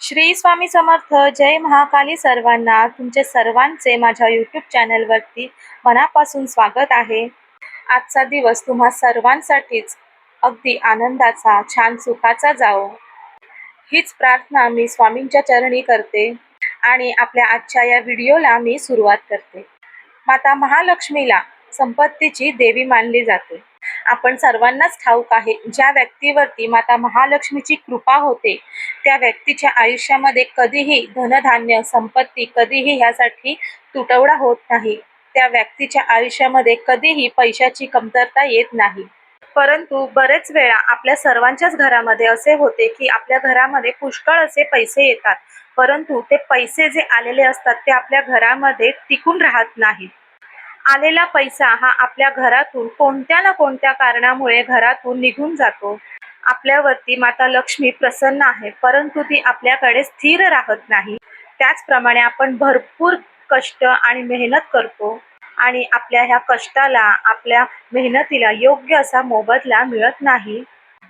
श्री स्वामी समर्थ जय महाकाली सर्वांना तुमचे सर्वांचे माझ्या यूट्यूब चॅनलवरती मनापासून स्वागत आहे. आजचा दिवस तुम्हा सर्वांसाठीच अगदी आनंदाचा छान सुखाचा जाओ हीच प्रार्थना मी स्वामींच्या चरणी करते आणि आपल्या आजच्या या व्हिडिओला मी सुरुवात करते. माता महालक्ष्मीला संपत्तीची देवी मानली जाते. आपण सर्वांनाच ठाऊक आहे ज्या व्यक्तीवरती माता महालक्ष्मीची कृपा होते त्या व्यक्तीच्या आयुष्यामध्ये कधीही धनधान्य संपत्ती कधीही ह्यासाठी तुटवडा होत नाही. त्या व्यक्तीच्या आयुष्यामध्ये कधीही पैशाची कमतरता येत नाही. परंतु बरेच वेळा आपल्या सर्वांच्याच घरामध्ये असे होते की आपल्या घरामध्ये पुष्कळ असे पैसे येतात परंतु ते पैसे जे आलेले असतात ते आपल्या घरामध्ये टिकून राहत नाहीत. आलेला पैसा हा आपल्या घरातून कोणत्या ना कोणत्या कारणामुळे घरातून निघून जातो. आपल्यावरती माता लक्ष्मी प्रसन्न आहे परंतु ती आपल्याकडे स्थिर राहत नाही. त्याचप्रमाणे आपण भरपूर कष्ट आणि मेहनत करतो आणि आपल्या ह्या कष्टाला आपल्या मेहनतीला योग्य असा मोबदला मिळत नाही.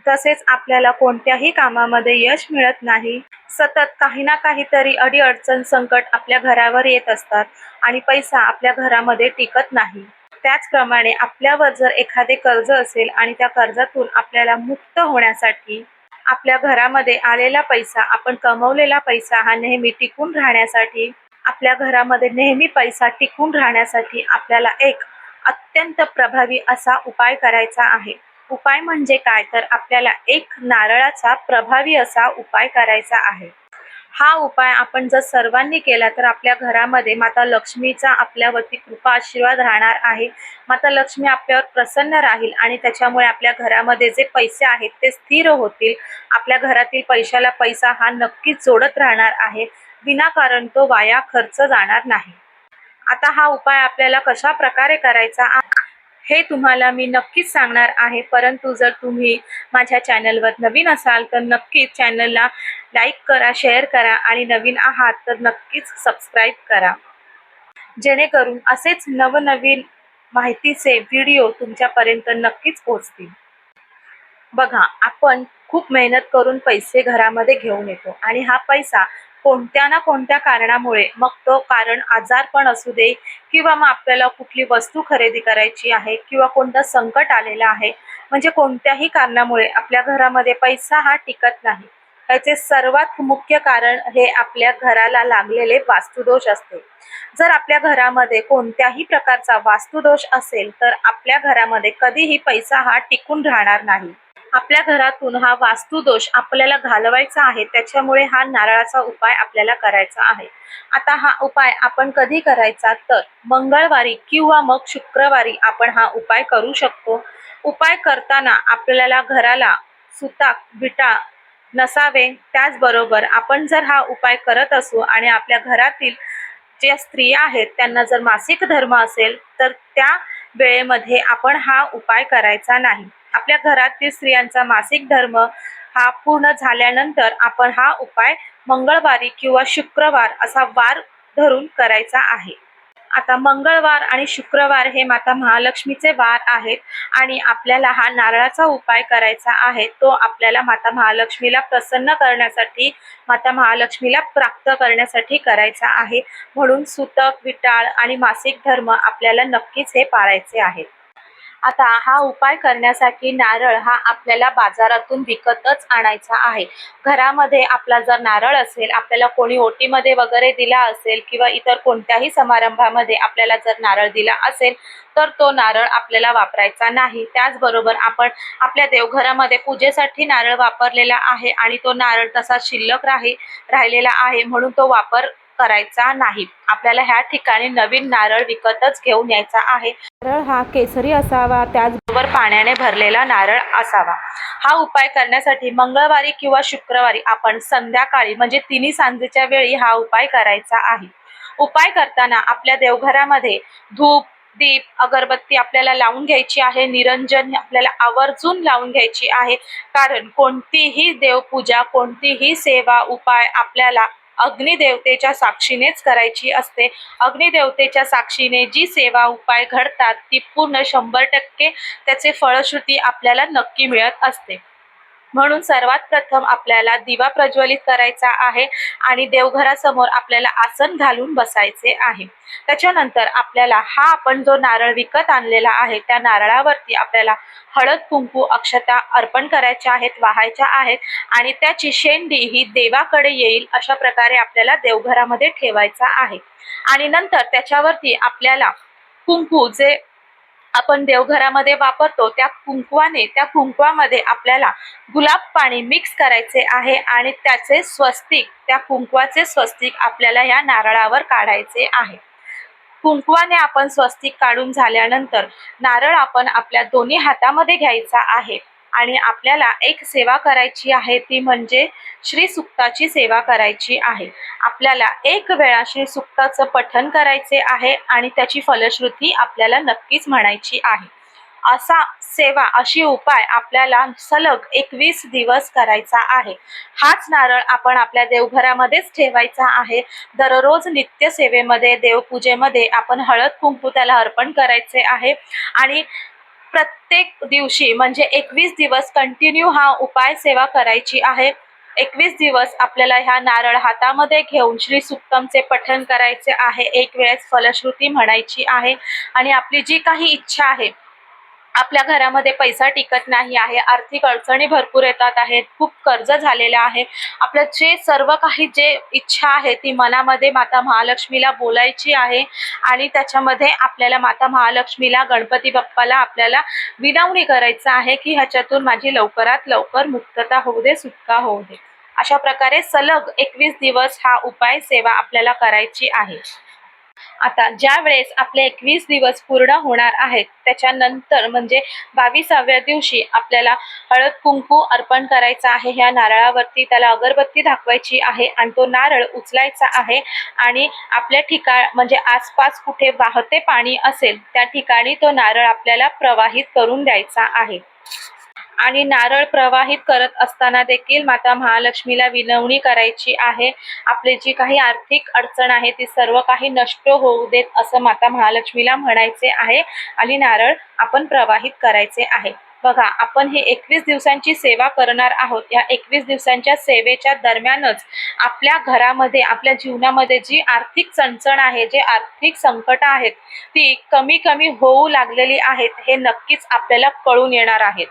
तसेच आपल्याला कोणत्याही कामामध्ये यश मिळत नाही. सतत काही ना काहीतरी अडीअडचण संकट आपल्या घरावर येत असतात आणि पैसा आपल्या घरामध्ये टिकत नाही. त्याचप्रमाणे आपल्यावर जर एखादे कर्ज असेल आणि त्या कर्जातून आपल्याला मुक्त होण्यासाठी आपल्या घरामध्ये आलेला पैसा आपण कमवलेला पैसा हा नेहमी टिकून राहण्यासाठी आपल्या घरामध्ये नेहमी पैसा टिकून राहण्यासाठी आपल्याला एक अत्यंत प्रभावी असा उपाय करायचा आहे. उपाय म्हणजे काय? तर आपल्याला एक नारळाचा प्रभावी असा उपाय करायचा आहे. हा उपाय आपण जर सर्वांनी केला तर आपल्या घरामध्ये माता लक्ष्मीचा आपल्यावरती कृपा आशीर्वाद राहणार आहे. माता लक्ष्मी आपल्यावर प्रसन्न राहील आणि त्याच्यामुळे आपल्या घरामध्ये जे पैसे आहेत ते स्थिर होतील. आपल्या घरातील पैशाला पैसा हा नक्कीच जोडत राहणार आहे. विनाकारण तो वाया खर्च जाणार नाही. आता हा उपाय आपल्याला कशा प्रकारे करायचा? हे तुम्हाला मी नक्कीच सांगणार आहे. परंतु जर तुम्ही माझ्या चॅनलवर नवीन असाल तर नक्कीच चॅनलला लाईक करा शेअर करा आणि नवीन आहात तर नक्कीच सबस्क्राईब करा. जेणेकरून असेच नवनवीन माहितीचे व्हिडिओ तुमच्यापर्यंत नक्कीच पोहोचतील. बघा आपण खूप मेहनत करून पैसे घरामध्ये घेऊन येतो. आणि हा पैसा कोणत्या ना कोणत्या कारणामुळे मग तो कारण आजार पण असू दे किंवा मग आपल्याला कुठली वस्तू खरेदी करायची आहे किंवा कोणतं संकट आलेलं आहे म्हणजे कोणत्याही कारणामुळे आपल्या घरामध्ये पैसा हा टिकत नाही. याचे सर्वात मुख्य कारण हे आपल्या घराला लागलेले वास्तुदोष असते. जर आपल्या घरामध्ये कोणत्याही प्रकारचा वास्तुदोष असेल तर आपल्या घरामध्ये कधीही पैसा हा टिकून राहणार नाही. आपल्या घरातून हा वास्तुदोष आपल्याला घालवायचा आहे त्याच्यामुळे हा नारळाचा उपाय आपल्याला करायचा आहे. आता हा उपाय आपण कधी करायचा तर मंगळवारी किंवा मग शुक्रवारी आपण हा उपाय करू शकतो. उपाय करताना आपल्याला घराला सुताक विटा नसावे त्याचबरोबर आपण जर हा उपाय करत असू आणि आपल्या घरातील ज्या स्त्रिया आहेत त्यांना जर मासिक धर्म असेल तर त्या वेळेमध्ये आपण हा उपाय करायचा नाही. आपल्या घरातील स्त्रियांचा मासिक धर्म हा पूर्ण झाल्यानंतर आपण हा उपाय मंगळवारी किंवा शुक्रवार असा वार धरून करायचा आहे. आता मंगळवार आणि शुक्रवार हे माता महालक्ष्मीचे वार आहेत आणि आपल्याला हा नारळाचा उपाय करायचा आहे. तो आपल्याला माता महालक्ष्मीला प्रसन्न करण्यासाठी माता महालक्ष्मीला प्राप्त करण्यासाठी करायचा आहे. म्हणून सुतक विटाळ आणि मासिक धर्म आपल्याला नक्कीच हे पाळायचे आहेत. आता हा उपाय करण्यासाठी नारळ हा आपल्याला बाजारातून विकतच आणायचा आहे. घरामध्ये आपला जर नारळ असेल आपल्याला कोणी ओटीमध्ये वगैरे दिला असेल किंवा इतर कोणत्याही समारंभामध्ये आपल्याला जर नारळ दिला असेल तर तो नारळ आपल्याला वापरायचा नाही. त्याचबरोबर आपण आपल्या देवघरामध्ये पूजेसाठी नारळ वापरलेला आहे आणि तो नारळ तसा शिल्लक राही राहिलेला आहे म्हणून तो वापर करायचा नाही. आपल्याला ह्या ठिकाणी नवीन नारळ विकतच घेऊन यायचा आहे. नारळ हा केसरी असावा त्याचबरोबर पाण्याने भरलेला नारळ असावा. हा उपाय करण्यासाठी मंगळवारी किंवा शुक्रवारी आपण संध्याकाळी म्हणजे तिन्ही सांजेच्या वेळी हा उपाय करायचा आहे. उपाय करताना आपल्या देवघरामध्ये धूप दीप अगरबत्ती आपल्याला लावून घ्यायची आहे. निरंजन आपल्याला आवर्जून लावून घ्यायची आहे. कारण कोणतीही देवपूजा कोणतीही सेवा उपाय आपल्याला अग्निदेवतेच्या साक्षीनेच करायची असते. अग्निदेवतेच्या साक्षीने जी सेवा उपाय घडतात ती पूर्ण शंभर टक्के त्याचे फळश्रुती आपल्याला नक्की मिळत असते. म्हणून सर्वात प्रथम आपल्याला दिवा प्रज्वलित करायचा आहे आणि देवघरासमोर आपल्याला आसन घालून बसायचे आहे. त्याच्यानंतर आपल्याला हा आपण जो नारळ विकत आणलेला आहे त्या नारळावरती आपल्याला हळद कुंकू अक्षता अर्पण करायच्या आहेत वाहायच्या आहेत आणि त्याची शेंडी ही देवाकडे येईल अशा प्रकारे आपल्याला देवघरामध्ये ठेवायचा आहे. आणि नंतर त्याच्यावरती आपल्याला कुंकू जे आपण देवघरामध्ये वापरतो त्या कुंकवाने त्या कुंकवामध्ये आपल्याला गुलाब पाणी मिक्स करायचे आहे आणि त्याचे स्वस्तिक त्या कुंकवाचे स्वस्तिक आपल्याला या नारळावर काढायचे आहे. कुंकवाने आपण स्वस्तिक काढून झाल्यानंतर नारळ आपण आपल्या दोन्ही हातामध्ये घ्यायचा आहे. आणि आपल्याला एक सेवा करायची आहे ती म्हणजे श्री सुक्ताची सेवा करायची आहे. आपल्याला एक वेळा श्री सुक्ताचं पठन करायचे आहे आणि त्याची फलश्रुती आपल्याला नक्कीच म्हणायची आहे. असा सेवा अशी उपाय आपल्याला सलग एकवीस दिवस करायचा आहे. हाच नारळ आपण आपल्या देवघरामध्येच ठेवायचा आहे. दररोज नित्य सेवेमध्ये देवपूजेमध्ये आपण हळद कुंकू त्याला अर्पण करायचे आहे. आणि प्रत्येक दिवशी म्हणजे एकवीस दिवस कंटिन्यू हा उपाय सेवा करायची आहे. एकवीस दिवस आपल्याला ह्या नारळ हातामध्ये घेऊन श्री सुक्तमचे पठण करायचे आहे. एक वेळेस फलश्रुती म्हणायची आहे. आणि आपली जी काही इच्छा आहे आपल्या घरामध्ये पैसा टिकत नाही आहे आर्थिक अडचणी भरपूर येतात आहेत खूप कर्ज झालेलं आहे. आपलं जे सर्व काही जे इच्छा आहे ती मनामध्ये माता महालक्ष्मीला बोलायची आहे आणि त्याच्यामध्ये आपल्याला माता महालक्ष्मीला गणपती बाप्पाला आपल्याला विनवणी करायचं आहे की ह्याच्यातून माझी लवकरात लवकर मुक्तता होऊ दे सुटका होऊ दे. अशा प्रकारे सलग एकवीस दिवस हा उपाय सेवा आपल्याला करायची आहे. आता ज्या वेळेस आपले एकवीस दिवस पूर्ण होणार आहेत त्याच्यानंतर म्हणजे बावीसाव्या दिवशी आपल्याला हळद कुंकू अर्पण करायचा आहे. ह्या नारळावरती त्याला अगरबत्ती दाखवायची आहे आणि तो नारळ उचलायचा आहे आणि आपल्या ठिकाण म्हणजे आसपास कुठे वाहते पाणी असेल त्या ठिकाणी तो नारळ आपल्याला प्रवाहित करून द्यायचा आहे. आणि नारळ प्रवाहित करत असताना देखील माता महालक्ष्मीला विनवणी करायची आहे. आपली जी काही आर्थिक अडचण आहे ती सर्व काही नष्ट होऊ देत असं माता महालक्ष्मीला म्हणायचे आहे आणि नारळ आपण प्रवाहित करायचे आहे. बघा आपण हे एकवीस दिवसांची सेवा करणार आहोत. या एकवीस दिवसांच्या सेवेच्या दरम्यानच आपल्या घरामध्ये आपल्या जीवनामध्ये जी आर्थिक चणचण आहे जे आर्थिक संकट आहेत ती कमी कमी होऊ लागलेली आहेत. हे नक्कीच आपल्याला कळून येणार आहेत.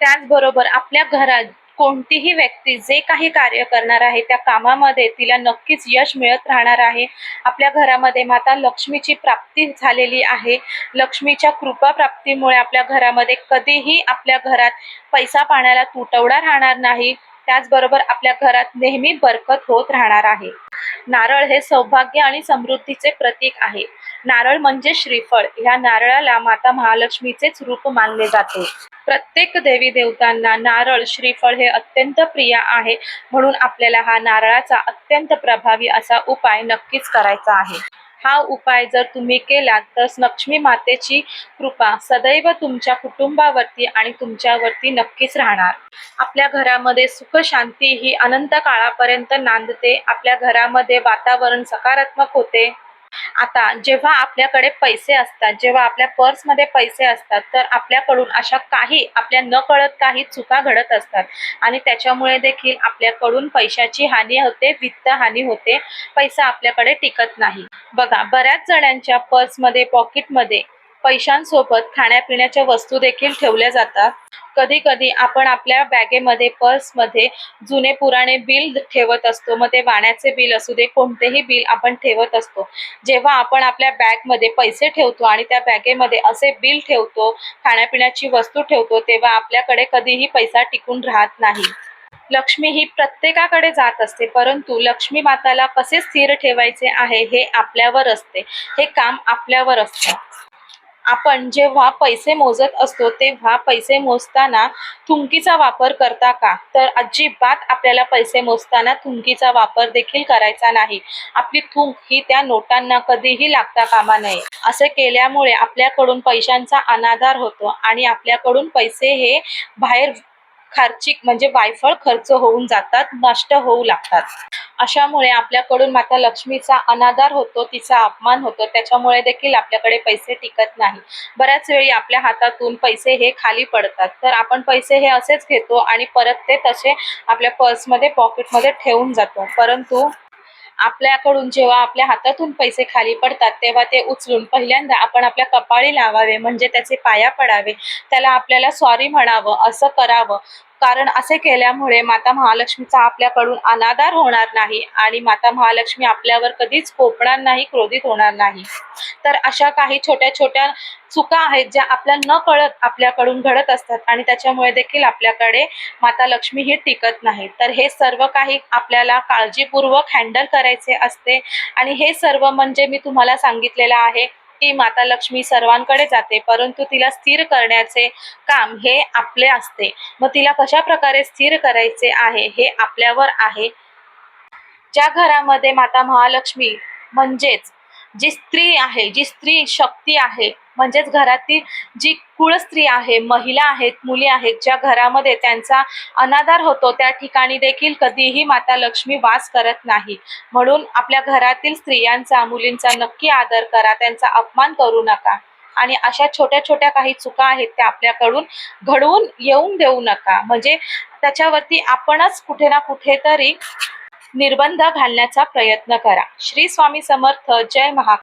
त्याचबरोबर आपल्या घरात कोणतीही व्यक्ती जे काही कार्य करणार आहे त्या कामामध्ये तिला नक्कीच यश मिळत राहणार आहे. आपल्या घरामध्ये माता लक्ष्मीची प्राप्ती झालेली आहे. लक्ष्मीच्या कृपा प्राप्तीमुळे आपल्या घरामध्ये कधीही आपल्या घरात पैसा पाण्याला तुटवडा राहणार नाही. त्याचबरोबर आपल्या घरात नेहमी बरकत होत राहणार आहे. नारळ हे सौभाग्य आणि समृद्धीचे प्रतीक आहे. नारळ म्हणजे श्रीफळ. ह्या नारळाला माता महालक्ष्मीचेच रूप मानले जाते. प्रत्येक देवी देवतांना नारळ श्रीफळ हे अत्यंत प्रिय आहे. म्हणून आपल्याला हा नारळाचा अत्यंत प्रभावी असा उपाय नक्कीच करायचा आहे. हा उपाय जर तुम्ही केलात तर लक्ष्मी मातेची कृपा सदैव तुमच्या कुटुंबावरती आणि तुमच्यावरती नक्कीच राहणार. आपल्या घरामध्ये सुख शांती ही अनंत काळापर्यंत नांदते. आपल्या घरामध्ये वातावरण सकारात्मक होते. आता जेव्हा आपल्याकडे पैसे असतात जेव्हा आपल्या पर्समध्ये पैसे असतात तर आपल्याकडून अशा काही आपल्या न कळत काही चुका घडत असतात. आणि त्याच्यामुळे देखील आपल्याकडून पैशाची हानी होते वित्त हानी होते पैसा आपल्याकडे टिकत नाही. बघा बऱ्याच जणांच्या पर्समध्ये पॉकेटमध्ये पैशांसोबत खाण्यापिण्याच्या वस्तू देखील ठेवल्या जातात. कधी कधी आपण आपल्या बॅगेमध्ये पर्समध्ये जुने पुराणे बिल ठेवत असतो. मग ते वाण्याचे बिल असू दे कोणतेही बिल आपण ठेवत असतो. जेव्हा आपण आपल्या बॅगमध्ये पैसे ठेवतो आणि त्या बॅगेमध्ये असे बिल ठेवतो खाण्यापिण्याची वस्तू ठेवतो तेव्हा आपल्याकडे कधीही पैसा टिकून राहत नाही. लक्ष्मी ही प्रत्येकाकडे जात असते परंतु लक्ष्मी माताला कसे स्थिर ठेवायचे आहे हे आपल्यावर असते. हे काम आपल्यावर असतं. आपण जेव्हा पैसे मोजत असतो तेव्हा पैसे मोजताना थुंकीचा वापर करता का? तर अजिबात आपल्याला पैसे मोजताना थुंकीचा वापर देखील करायचा नाही. आपली थुंक ही त्या नोटांना कधीही लागता कामा नये. असे केल्यामुळे आपल्याकडून पैशांचा अनाधार होतो आणि आपल्याकडून पैसे हे बाहेर खर्चिक म्हणजे वायफळ खर्च होऊन जातात नष्ट होऊ लागतात. अशामुळे आपल्याकडून माता लक्ष्मीचा अनादर होतो तिचा अपमान होतो. त्याच्यामुळे देखील आपल्याकडे पैसे टिकत नाही. बऱ्याच वेळी आपल्या हातातून पैसे हे खाली पडतात. तर आपण पैसे हे असेच घेतो आणि परत ते तसे आपल्या पर्समध्ये पॉकेटमध्ये ठेवून जातो. परंतु आपल्याकडून जेव्हा आपल्या हातातून पैसे खाली पडतात तेव्हा ते उचलून पहिल्यांदा आपण आपल्या कपाळी लावावे म्हणजे त्याचे पाया पडावे. त्याला आपल्याला सॉरी म्हणावं असं करावं. कारण असे केल्यामुळे माता महालक्ष्मीचा आपल्याकडून अनादार होणार नाही आणि माता महालक्ष्मी आपल्यावर कधीच कोपणार नाही क्रोधित होणार नाही. तर अशा काही छोट्या छोट्या चुका आहेत ज्या आपल्या न कळत आपल्याकडून घडत असतात आणि त्याच्यामुळे देखील आपल्याकडे माता लक्ष्मी ही टिकत नाही. तर हे सर्व काही आपल्याला काळजीपूर्वक हँडल करायचे असते आणि हे सर्व म्हणजे मी तुम्हाला सांगितलेलं आहे. की माता लक्ष्मी सर्वांकडे जाते परंतु तिला स्थिर करण्याचे काम हे आपले असते. मग तिला कशा प्रकारे स्थिर करायचे आहे हे आपल्यावर आहे. ज्या घरामध्ये माता महालक्ष्मी म्हणजेच जी स्त्री आहे जी स्त्री शक्ती आहे म्हणजेच घरातील जी कुळ स्त्री आहे महिला आहेत मुली आहेत ज्या घरामध्ये त्यांचा अनादर होतो त्या ठिकाणी देखील कधीही माता लक्ष्मी वास करत नाही. म्हणून आपल्या घरातील स्त्रियांचा मुलींचा नक्की आदर करा त्यांचा अपमान करू नका. आणि अशा छोट्या छोट्या काही चुका आहेत त्या आपल्याकडून घडवून येऊन देऊ नका. म्हणजे त्याच्यावरती आपणच कुठे ना कुठेतरी निर्बंध घालण्याचा प्रयत्न करा. श्री स्वामी समर्थ. जय महा